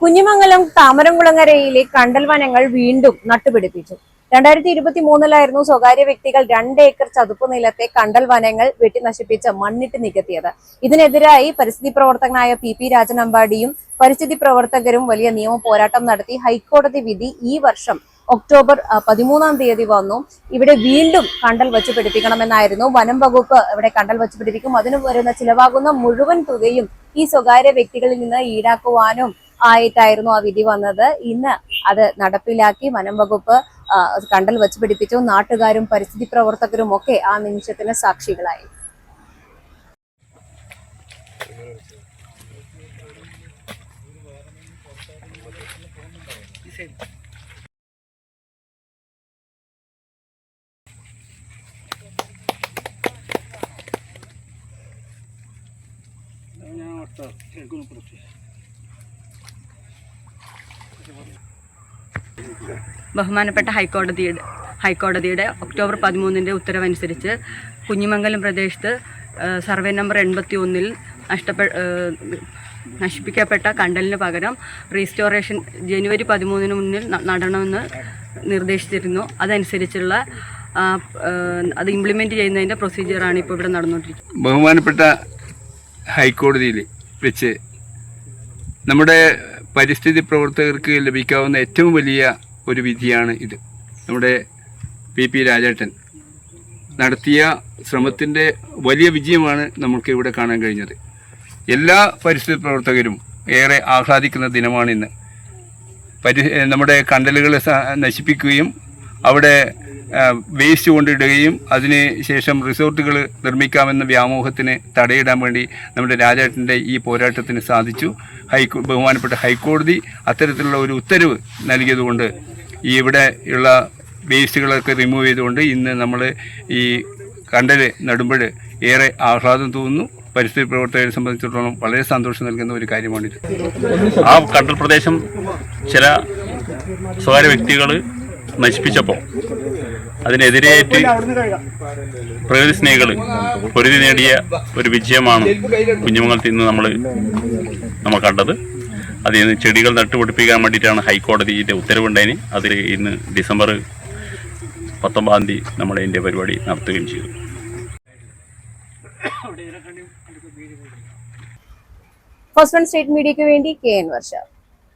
കുഞ്ഞിമംഗലം താമരംകുളങ്ങരയിലെ കണ്ടൽ വനങ്ങൾ വീണ്ടും നട്ടുപിടിപ്പിച്ചു. രണ്ടായിരത്തി ഇരുപത്തി മൂന്നിലായിരുന്നു സ്വകാര്യ വ്യക്തികൾ രണ്ട് ഏക്കർ ചതുപ്പ് നിലത്തെ കണ്ടൽ വനങ്ങൾ വെട്ടി നശിപ്പിച്ച് മണ്ണിട്ട് നികത്തിയത്. ഇതിനെതിരായി പരിസ്ഥിതി പ്രവർത്തകനായ പി പി രാജനമ്പാടിയും പരിസ്ഥിതി പ്രവർത്തകരും വലിയ നിയമ പോരാട്ടം നടത്തി. ഹൈക്കോടതി വിധി ഈ വർഷം ഒക്ടോബർ പതിമൂന്നാം തീയതി വന്നു. ഇവിടെ വീണ്ടും കണ്ടൽ വച്ച് പിടിപ്പിക്കണമെന്നായിരുന്നു. വനം വകുപ്പ് ഇവിടെ കണ്ടൽ വച്ച് പിടിപ്പിക്കും. അതിന് വരുന്ന ചിലവാകുന്ന മുഴുവൻ തുകയും ഈ സ്വകാര്യ വ്യക്തികളിൽ നിന്ന് ഈടാക്കുവാനും ആയിട്ടായിരുന്നു ആ വിധി വന്നത്. ഇന്ന് അത് നടപ്പിലാക്കി വനം വകുപ്പ് കണ്ടൽ വെച്ച് പിടിപ്പിച്ചു. നാട്ടുകാരും പരിസ്ഥിതി പ്രവർത്തകരും ഒക്കെ ആ നിമിഷത്തിന് സാക്ഷികളായി. ബഹുമാനപ്പെട്ട ഹൈക്കോടതിയുടെ ഹൈക്കോടതിയുടെ ഒക്ടോബർ പതിമൂന്നിന്റെ ഉത്തരവനുസരിച്ച് കുഞ്ഞിമംഗലം പ്രദേശത്ത് സർവേ നമ്പർ എൺപത്തി ഒന്നിൽ നഷ്ടപ്പെ നശിപ്പിക്കപ്പെട്ട കണ്ടലിന് പകരം റീസ്റ്റോറേഷൻ ജനുവരി പതിമൂന്നിന് മുന്നിൽ നടണമെന്ന് നിർദ്ദേശിച്ചിരുന്നു. അതനുസരിച്ചുള്ള അത് ഇംപ്ലിമെന്റ് ചെയ്യുന്നതിന്റെ പ്രൊസീജിയറാണ് ഇപ്പോൾ ഇവിടെ നടന്നുകൊണ്ടിരിക്കുന്നത്. ബഹുമാനപ്പെട്ട ഹൈക്കോടതിയിൽ വെച്ച് നമ്മുടെ പരിസ്ഥിതി പ്രവർത്തകർക്ക് ലഭിക്കാവുന്ന ഏറ്റവും വലിയ ഒരു വിധിയാണ് ഇത്. നമ്മുടെ പി പി രാജേട്ടൻ നടത്തിയ ശ്രമത്തിന്റെ വലിയ വിജയമാണ് നമുക്ക് ഇവിടെ കാണാൻ കഴിഞ്ഞത്. എല്ലാ പരിസ്ഥിതി പ്രവർത്തകരും ഏറെ ആഹ്ലാദിക്കുന്ന ദിനമാണിന്ന്. പരി നമ്മുടെ കണ്ടലുകളെ നശിപ്പിക്കുകയും അവിടെ വേസ്റ്റ് കൊണ്ടിടുകയും അതിന് ശേഷം റിസോർട്ടുകൾ നിർമ്മിക്കാമെന്ന വ്യാമോഹത്തിന് തടയിടാൻ വേണ്ടി നമ്മുടെ രാജേട്ടന്റെ ഈ പോരാട്ടത്തിന് സാധിച്ചു. ഹൈക്കോ ബഹുമാനപ്പെട്ട ഹൈക്കോടതി അത്തരത്തിലുള്ള ഒരു ഉത്തരവ് നൽകിയതുകൊണ്ട് ഈ ഇവിടെയുള്ള വേസ്റ്റുകളൊക്കെ റിമൂവ് ചെയ്തുകൊണ്ട് ഇന്ന് നമ്മൾ ഈ കണ്ടൽ നടുമ്പോൾ ഏറെ ആഹ്ലാദം തോന്നുന്നു. പരിസ്ഥിതി പ്രവർത്തകരെ സംബന്ധിച്ചിടത്തോളം വളരെ സന്തോഷം നൽകുന്ന ഒരു കാര്യമാണിത്. ആ കണ്ടൽ പ്രദേശം ചില സ്വകാര്യ വ്യക്തികൾ നശിപ്പിച്ചപ്പോൾ അതിനെതിരെയായിട്ട് പ്രകൃതി സ്നേഹികൾ പൊരുതി നേടിയ ഒരു വിജയമാണ് കുഞ്ഞുമംഗലത്തിൽ നിന്ന് നമ്മൾ നമ്മൾ കണ്ടത്. അതിൽ നിന്ന് ചെടികൾ നട്ടുപിടിപ്പിക്കാൻ വേണ്ടിയിട്ടാണ് ഹൈക്കോടതിയുടെ ഉത്തരവുണ്ടായിന്. അതിൽ ഇന്ന് ഡിസംബർ പത്തൊമ്പതാം തീയതി നമ്മൾ ഇതിന്റെ പരിപാടി നടത്തുകയും ചെയ്തു. വൺ സ്റ്റേറ്റ് മീഡിയയ്ക്ക് വേണ്ടി കെ എൻ വർഷ.